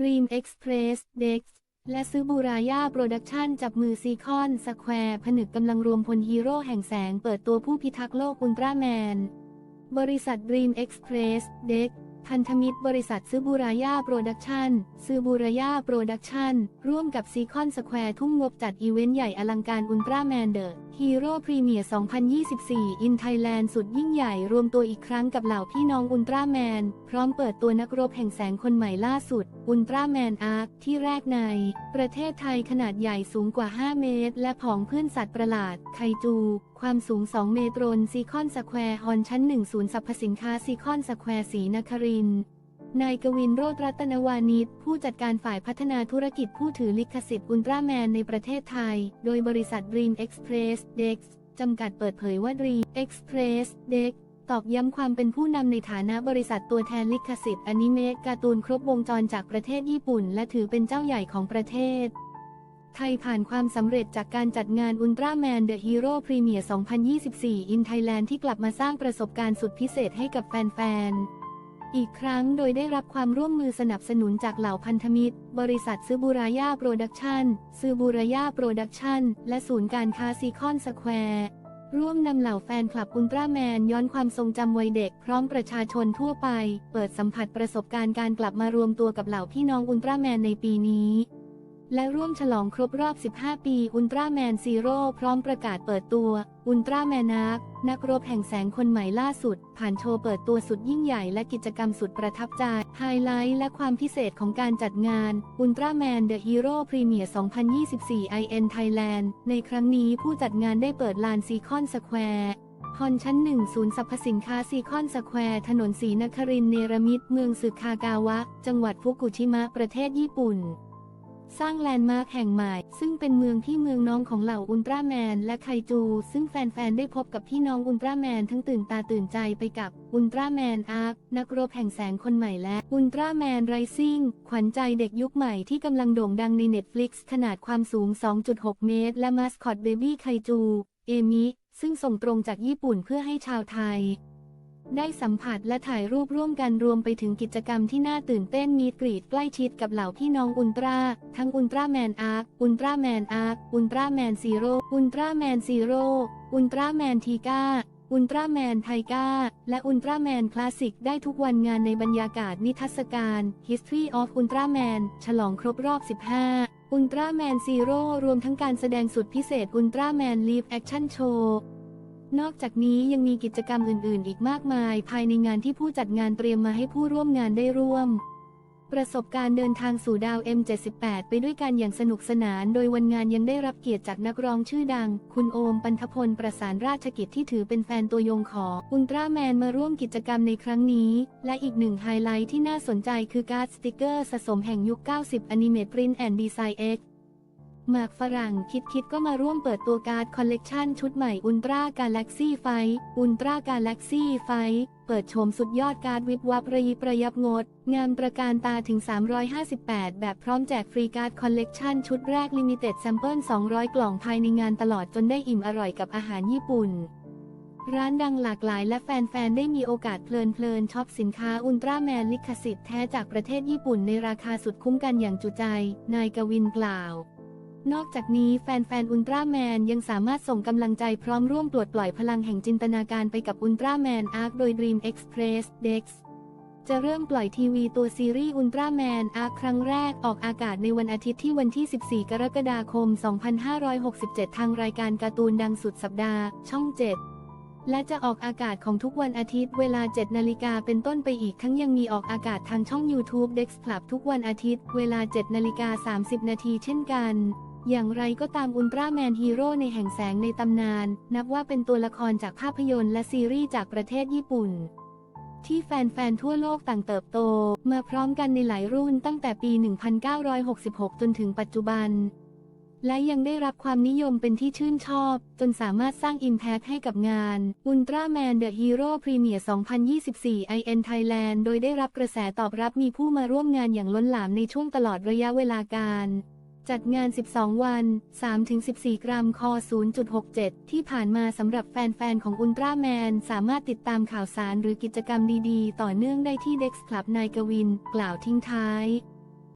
Dream Express Dex และซื้อบูรายาโปรดักชันจับมือซีคอนสแควร์ผนึกกำลังรวมพลฮีโร่แห่งแสงเปิดตัวผู้พิทักษ์โลกอุลตร้าแมน บริษัท Dream Express Dex พันธมิตรบริษัทซื้อบูรายาโปรดักชันซื้อบูรายาโปรดักชันร่วมกับซีคอนสแควร์ทุ่มงบจัดอีเวนต์ใหญ่อลังการอุลตร้าแมนเดอะฮีโร่พรีเมียร์ 2024 in Thailand สุดยิ่งใหญ่รวมตัวอีกครั้งกับเหล่าพี่น้องอุลตร้าแมน พร้อมเปิดตัวนักรบแห่งแสงคนใหม่ล่าสุด อุลตร้าแมนอาร์คที่แรกใน ประเทศไทยขนาดใหญ่สูงกว่า 5 เมตร และผองเพื่อนสัตว์ประหลาดไคจู ความสูง 2 เมตรนซีคอนสแควร์ฮอนชั้น 1 ศูนย์สรรพสินค้าซีคอนสแควร์ศรีนครินนายกวินโรธรัตนวานิชผู้จัดการฝ่ายพัฒนาธุรกิจผู้ถือลิขสิทธิ์อุลตร้าแมนในประเทศไทย โดยบริษัท Dream Express Dex จำกัดเปิดเผยว่า Dream Express Dex ตอกย้ำความเป็นผู้นำในฐานะบริษัทตัวแทนลิขสิทธิ์อนิเมะการ์ตูนครบวงจรจากประเทศญี่ปุ่น และถือเป็นเจ้าใหญ่ของประเทศ ไทยผ่านความสำเร็จจากการจัดงานอุลตร้าแมนเดอะฮีโร่พรีเมียร์ 2024 in Thailand ที่กลับมาสร้างประสบการณ์สุดพิเศษให้กับแฟนๆ อีกครั้งโดยได้รับความร่วมมือสนับสนุนจากเหล่าพันธมิตร บริษัทซื้อบูรายาโปรดักชันซื้อบูรายาโปรดักชันและศูนย์การค้าซีคอนสแควร์ร่วมนำเหล่าแฟนคลับอุลตร้าแมนย้อนความทรงจำวัยเด็กพร้อมประชาชนทั่วไป เปิดสัมผัสประสบการณ์การกลับมารวมตัวกับเหล่าพี่น้องอุลตร้าแมนในปีนี้ และร่วมฉลองครบรอบ 15 ปี อุลตร้าแมนซีโร่พร้อมประกาศเปิดตัว อุลตร้าแมนนักนักรบแห่งแสงคนใหม่ล่าสุด ผ่านโชว์เปิดตัวสุดยิ่งใหญ่และกิจกรรมสุดประทับใจไฮไลท์และความพิเศษของการจัดงานอุลตร้าแมนเดอะฮีโร่พรีเมียร์ 2024 IN Thailand ในครั้งนี้ผู้จัดงานได้เปิดลานซีคอนสแควร์ฮอนชั้นหนึ่งศูนย์สรรพสินค้าซีคอนสแควร์ถนนศรีนครินเนรมิตเมืองสึคากาวะ จังหวัดฟุกุชิมะประเทศญี่ปุ่น สร้างแลนด์มาร์คแห่งใหม่ ซึ่งเป็นเมืองที่เมืองน้องของเหล่าอุลตร้าแมนและไคจู ซึ่งแฟนๆ ได้พบกับพี่น้องอุลตร้าแมนทั้งตื่นตาตื่นใจไปกับอุลตร้าแมนอาร์คนักรบแห่งแสงคนใหม่และอุลตร้าแมนไรซิ่งขวัญใจเด็กยุคใหม่ที่กำลังโด่งดังใน Netflix ขนาดความสูง 2.6 เมตร และมาสคอตเบบี้ไคจู เอมิซึ่งส่งตรงจากญี่ปุ่นเพื่อให้ชาวไทย ได้สัมผัสและถ่ายรูปร่วมกันรวมไปถึงกิจกรรมที่น่าตื่นเต้นมีกรีดใกล้ชิดกับเหล่าพี่น้องอุลตร้า ทั้งอุลตร้าแมนอาร์ค อุลตร้าแมนอาร์ค อุลตร้าแมนซีโร่ อุลตร้าแมนซีโร่ อุลตร้าแมนทีก้า อุลตร้าแมนไทก้า และอุลตร้าแมนคลาสสิกได้ทุกวันงานในบรรยากาศนิทรรศการ History of Ultraman ฉลองครบรอบ 15อุลตร้าแมนซีโร่รวมทั้งการแสดงสุดพิเศษอุลตร้าแมนลีฟแอคชั่นโชว์ นอกจากนี้ยังมีกิจกรรมอื่น ๆ อีกมากมาย ภายในงานที่ผู้จัดงานเตรียมมาให้ผู้ร่วมงานได้ร่วม ประสบการณ์เดินทางสู่ดาว M78 ไปด้วยกันอย่างสนุกสนาน โดยวันงานยังได้รับเกียรติจากนักร้องชื่อดัง คุณโอมปันทพลประสานราชกิจที่ถือเป็นแฟนตัวยงของอุลตร้าแมนมาร่วมกิจกรรมในครั้งนี้ และอีกหนึ่งไฮไลท์ที่น่าสนใจคือการ์ดสติกเกอร์สะสมแห่งยุค 90 Animate Print and Design X หมากฝรั่งคิดคิดก็มาร่วมเปิดตัวการ์ดคอลเลกชันชุดใหม่อุลตร้ากาแล็กซี่ไฟอุลตร้ากาแล็กซี่ไฟเปิดโฉมสุดยอดการ์ดวิบวับระยิบระยับงด งามประการตาถึง 358 แบบพร้อมแจกฟรีการ์ดคอลเลกชันชุดแรกลิมิเต็ดแซมเปิล200 กล่องภายในงานตลอดจนได้อิ่มอร่อยกับอาหารญี่ปุ่นร้านดังหลากหลายและแฟน ๆ ได้มีโอกาสเพลินๆช็อปสินค้าอุลตร้าแมนลิขสิทธิ์แท้จากประเทศญี่ปุ่นในราคาสุดคุ้มกันอย่างจุใจ นายกวินกล่าว นอกจากนี้แฟนๆ อุลตร้าแมนยังสามารถส่งกำลังใจพร้อมร่วมปลดปล่อยพลังแห่งจินตนาการไปกับอุลตร้าแมนอาร์คโดย Dream Express Dex จะเริ่มปล่อยทีวีตัวซีรีส์อุลตร้าแมนอาร์คครั้งแรกออกอากาศในวันอาทิตย์ที่วันที่ 14 กรกฎาคม 2567 ทางรายการการ์ตูนดังสุดสัปดาห์ ช่อง 7และจะออกอากาศของทุกวันอาทิตย์เวลา 7 นาฬิกาเป็นต้นไปอีกทั้งยังมีออกอากาศทางช่อง YouTube Dex Club ทุกวันอาทิตย์ เวลา 7 นาฬิกา 30 นาทีเช่นกัน อย่างไรก็ตามอุลตร้าแมนฮีโร่ในแห่งแสงในตำนาน นับว่าเป็นตัวละครจากภาพยนตร์และซีรีส์จากประเทศญี่ปุ่น ที่แฟนๆ ทั่วโลกต่างเติบโต มาพร้อมกันในหลายรุ่นตั้งแต่ปี 1966 จนถึงปัจจุบัน และยังได้รับความนิยมเป็นที่ชื่นชอบ จนสามารถสร้าง Impact ให้กับงาน Ultraman The Hero Premier 2024 IN Thailand โดยได้รับกระแสตอบรับมีผู้มาร่วมงานอย่างล้นหลามในช่วงตลอดระยะเวลาการ จัดงาน 12 วัน 3-14 กรัม คอ 0.67 ที่ผ่านมาสำหรับแฟน ๆ ของอุลตร้าแมน สามารถติดตามข่าวสารหรือกิจกรรมดี ๆ ต่อเนื่องได้ที่ Dex Club นายกวิน กล่าวทิ้งท้าย